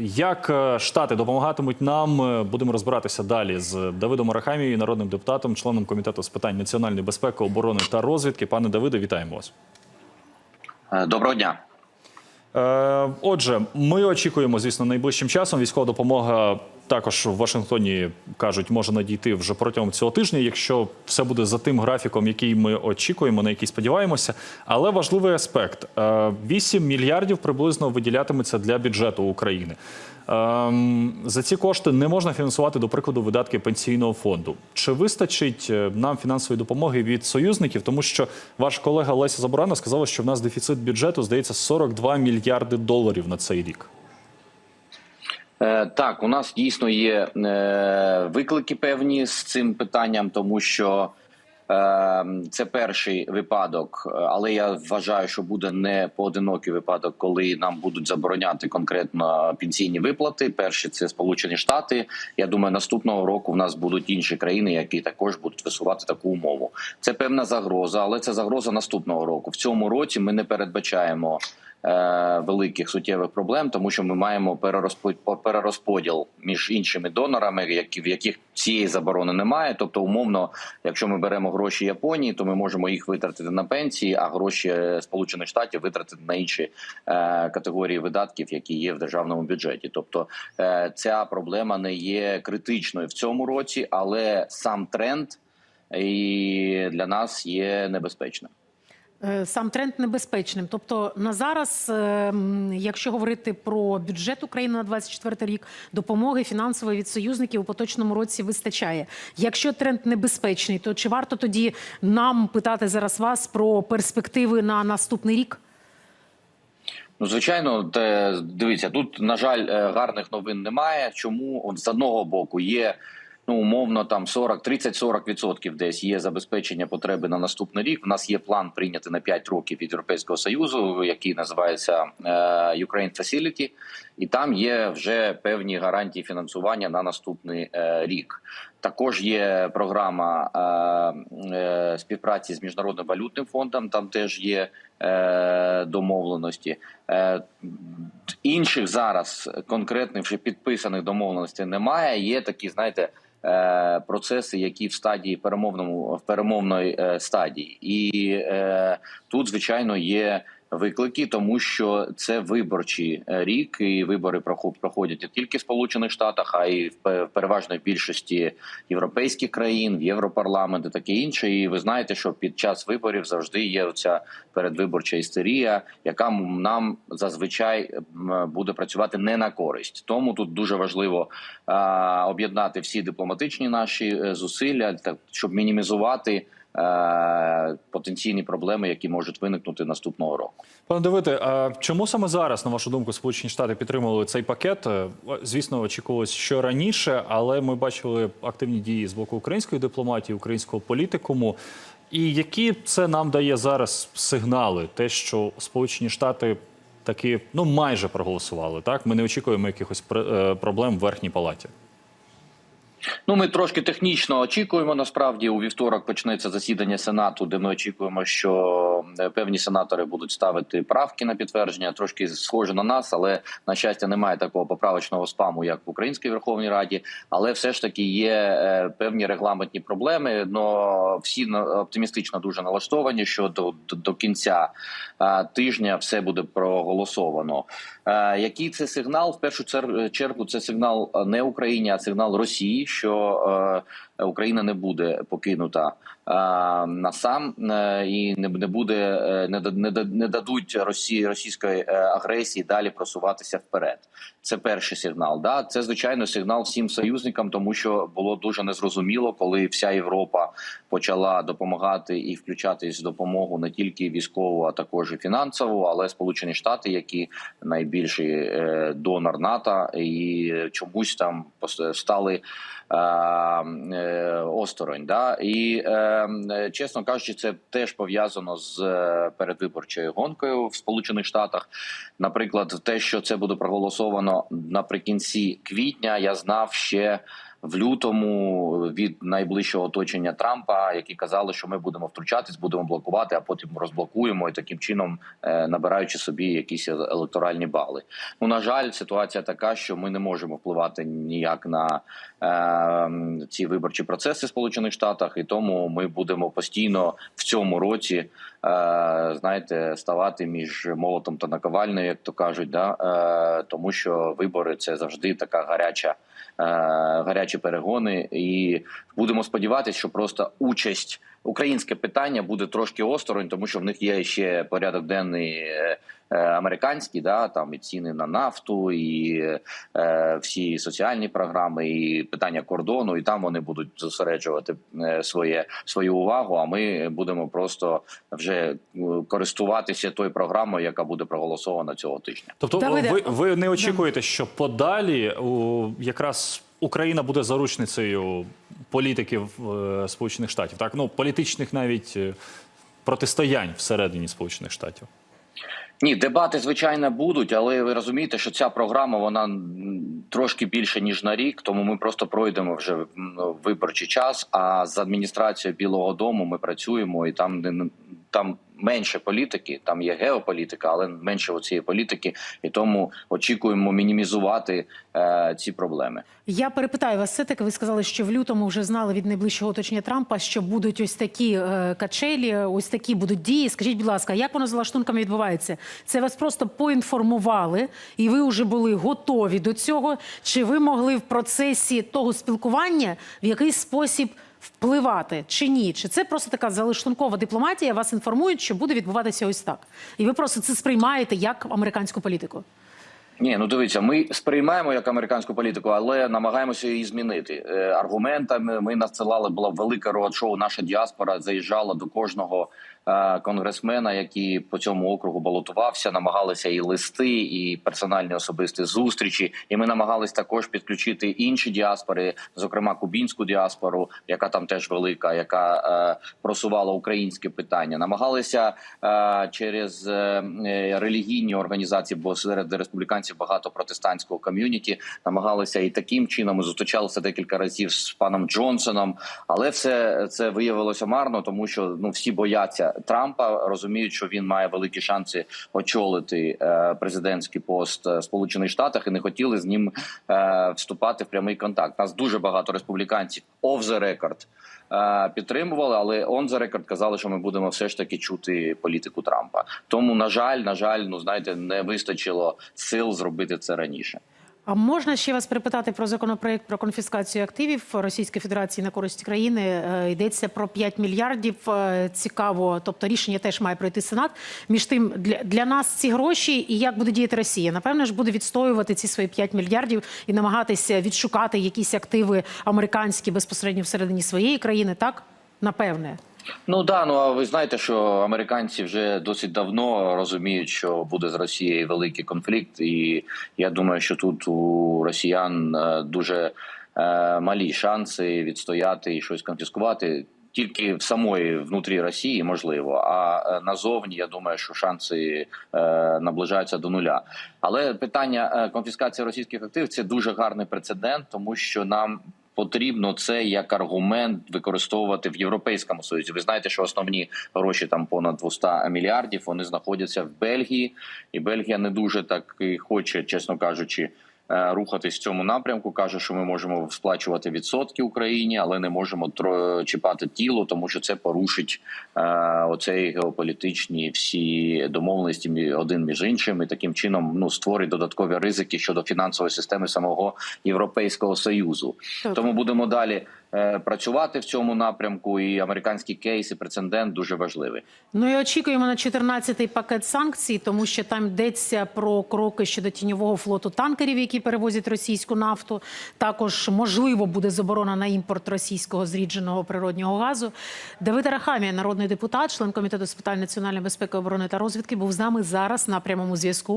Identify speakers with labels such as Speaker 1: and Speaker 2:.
Speaker 1: Як е, штати допомагатимуть нам, е, будемо розбиратися далі з Давидом Арахамією, народним депутатом, членом комітету з питань національної безпеки, оборони та розвідки. Пане Давиде, вітаємо вас.
Speaker 2: Е, Доброго дня.
Speaker 1: Отже, ми очікуємо, звісно, найближчим часом. Військова допомога також в Вашингтоні кажуть, може надійти вже протягом цього тижня, якщо все буде за тим графіком, який ми очікуємо, на який сподіваємося. Але важливий аспект: Е, 8 мільярдів приблизно виділятиметься для бюджету України. Ем, За ці кошти не можна фінансувати, до прикладу, видатки пенсійного фонду. Чи вистачить е, нам фінансової допомоги від союзників? Тому що ваш колега Леся Заборана сказала, що в нас дефіцит бюджету здається 42 мільярди доларів на цей рік.
Speaker 2: Е, Так, у нас дійсно є е, виклики певні з цим питанням, тому що е, це перший випадок, але я вважаю, що буде не поодинокий випадок, коли нам будуть забороняти конкретно пенсійні виплати. Перші це Сполучені Штати. Я думаю, наступного року в нас будуть інші країни, які також будуть висувати таку умову. Це певна загроза, але це загроза наступного року. В цьому році ми не передбачаємо. Е, Великих суттєвих проблем, тому що ми маємо перерозпо- перерозподіл між іншими донорами, в яких цієї заборони немає. Тобто, умовно, якщо ми беремо гроші Японії, то ми можемо їх витратити на пенсії, а гроші е, Сполучених Штатів витратити на інші е, категорії видатків, які є в державному бюджеті. Тобто ця проблема не є критичною в цьому році, але сам тренд і для нас є небезпечним.
Speaker 3: Е, Сам тренд небезпечним. Тобто на зараз, е, якщо говорити про бюджет України на 24 рік, допомоги фінансової від союзників у поточному році вистачає. Якщо тренд небезпечний, то чи варто тоді нам питати зараз вас про перспективи на наступний рік?
Speaker 2: Ну, звичайно, дивіться, тут на жаль е, гарних новин немає. Чому От з одного боку є ну умовно там 40, 30-40 відсотків десь є забезпечення потреби на наступний рік. У нас є план прийнятий на 5 років від Європейського союзу, який називається е, Ukraine Facility, і там є вже певні гарантії фінансування на наступний е, рік. Також є програма е, співпраці з міжнародним валютним фондом. Там теж є домовленості. Інших зараз конкретних вже підписаних домовленостей немає. Є такі, знаєте. Е, Процеси, які в стадії перемовному в перемовної е, стадії, і е, тут звичайно є виклики, тому що це виборчий е, рік, і вибори прохо- проходять не тільки в Сполучених Штатах, а й в переважної більшості європейських країн, в Європарламент і таке інше. І ви знаєте, що під час виборів завжди є оця передвиборча істерія, яка нам зазвичай буде працювати не на користь. Тому тут дуже важливо об'єднати всі дипломатичні наші е, зусилля, так щоб мінімізувати. Е, Потенційні проблеми, які можуть виникнути наступного року.
Speaker 1: Пане Давиде, а чому саме зараз, на вашу думку, Сполучені Штати підтримували цей пакет? Е, Звісно, очікувалось, що раніше, але ми бачили активні дії з боку української дипломатії, українського політикуму. І які це нам дає зараз сигнали? Те, що Сполучені Штати таки ну майже проголосували. Так, ми не очікуємо якихось е, проблем в верхній палаті.
Speaker 2: Ну, ми трошки технічно очікуємо. Насправді, у вівторок почнеться засідання сенату, де ми очікуємо, що е, певні сенатори будуть ставити правки на підтвердження. Трошки схоже на нас, але на щастя немає такого поправочного спаму, як в Українській Верховній Раді. Але все ж таки є е, певні регламентні проблеми. Но всі оптимістично дуже налаштовані, що до, до, кінця е, тижня все буде проголосовано. Який це сигнал? В першу чергу це сигнал не Україні, а сигнал Росії, що е, Україна не буде покинута е, насам е, і не, буде е, не, да- не, не дадуть Росії російської агресії далі просуватися вперед. Це перший сигнал. Да, це звичайно сигнал всім союзникам, тому що було дуже незрозуміло, коли вся Європа почала допомагати і включатись в допомогу не тільки військову, а також і фінансову, але Сполучені Штати, які найбільший донор НАТО, і чомусь там стали. Е, Осторонь, да і е, чесно кажучи, це теж пов'язано з е, передвиборчою гонкою в Сполучених Штатах. Наприклад, те, що це буде проголосовано наприкінці квітня, я знав ще в лютому від найближчого оточення Трампа, які казали, що ми будемо втручатись, будемо блокувати, а потім розблокуємо і таким чином е, набираючи собі якісь електоральні бали. Ну на жаль, ситуація така, що ми не можемо впливати ніяк на е, ці виборчі процеси в Сполучених Штатах, і тому ми будемо постійно в цьому році, е, знаєте, ставати між молотом та наковальнею, як то кажуть, да е, тому що вибори це завжди така гаряча. Е, Гарячі перегони, і будемо сподіватися, що просто участь українське питання буде трошки осторонь, тому що в них є ще порядок денний е, е, американський, да там і ціни на нафту, і е, всі соціальні програми, і питання кордону, і там вони будуть зосереджувати е, своє свою увагу. А ми будемо просто вже е, користуватися тою програмою, яка буде проголосована цього тижня.
Speaker 1: Тобто, ви, ви не очікуєте, що подалі у, якраз Україна буде заручницею політиків е, Сполучених Штатів, так ну політичних навіть е, протистоянь всередині Сполучених Штатів.
Speaker 2: Ні, дебати звичайно будуть, але ви розумієте, що ця програма вона трошки більше ніж на рік, тому ми просто пройдемо вже виборчий час. А з адміністрацією Білого Дому ми працюємо, і там не- там менше політики, там є геополітика, але менше оцієї політики, і тому очікуємо мінімізувати е, ці проблеми.
Speaker 3: Я перепитаю вас, все таки ви сказали, що в лютому вже знали від найближчого оточення Трампа, що будуть ось такі е, качелі, ось такі будуть дії. Скажіть, будь ласка, як воно за лаштунками відбувається? Це вас просто поінформували, і ви вже були готові до цього? Чи ви могли в процесі того спілкування в якийсь спосіб? Впливати чи ні? Чи це просто така залиштункова дипломатія? Вас інформують, що буде відбуватися ось так, і ви просто це сприймаєте як американську політику?
Speaker 2: Ні, ну дивіться, ми сприймаємо як американську політику, але намагаємося її змінити. Е, аргументами ми надсилали було велике роад-шоу. Наша діаспора заїжджала до кожного е, конгресмена, який по цьому округу балотувався. Намагалися і листи, і персональні особисті зустрічі. І ми намагалися також підключити інші діаспори, зокрема кубінську діаспору, яка там теж велика, яка е, просувала українське питання. Намагалися через релігійні організації, бо серед республіканців багато протестантського ком'юніті. Намагалися і таким чином зустрічалися декілька разів з паном Джонсоном, але все це виявилося марно, тому що ну всі бояться Трампа, розуміють, що він має великі шанси очолити е, президентський пост е, Сполучених Штатах і не хотіли з ним е, вступати в прямий контакт. Нас дуже багато республіканців the record підтримували, але он за рекорд казали, що ми будемо все ж таки чути політику Трампа. Тому, на жаль, на жаль, ну знаєте, не вистачило сил зробити це раніше.
Speaker 3: А можна ще вас припитати про законопроект про конфіскацію активів Російської Федерації на користь країни? Е, Йдеться про 5 мільярдів. Е, Цікаво, тобто рішення теж має пройти Сенат. Між тим, для, для нас ці гроші і як буде діяти Росія? Напевно ж буде відстоювати ці свої 5 мільярдів і намагатися відшукати якісь активи американські безпосередньо всередині своєї країни. Так напевне.
Speaker 2: Ну да, ну а ви знаєте, що американці вже досить давно розуміють, що буде з Росією великий конфлікт, і я думаю, що тут у росіян е, дуже е, малі шанси відстояти і щось конфіскувати. Тільки в самої внутрі Росії можливо, а е, назовні я думаю, що шанси е, наближаються до нуля. Але питання е, конфіскації російських активів це дуже гарний прецедент, тому що нам потрібно це як аргумент використовувати в Європейському Союзі. Ви знаєте, що основні гроші там понад 200 мільярдів вони знаходяться в Бельгії, і Бельгія не дуже так і хоче, чесно кажучи. Е, Рухатись в цьому напрямку каже, що ми можемо сплачувати відсотки Україні, але не можемо чіпати тіло, тому що це порушить е, оцей геополітичні всі домовленості один між іншим, і таким чином ну створить додаткові ризики щодо фінансової системи самого Європейського союзу.
Speaker 3: Так.
Speaker 2: Тому будемо далі працювати в цьому напрямку. І американський кейс і прецедент дуже важливий.
Speaker 3: Ну і очікуємо на 14-й пакет санкцій, тому що там йдеться про кроки щодо тіньового флоту танкерів, які перевозять російську нафту. Також можливо буде заборона на імпорт російського зрідженого природнього газу. Давид Арахамія, народний депутат, член комітету з питань національної безпеки, оборони та розвідки, був з нами зараз на прямому зв'язку.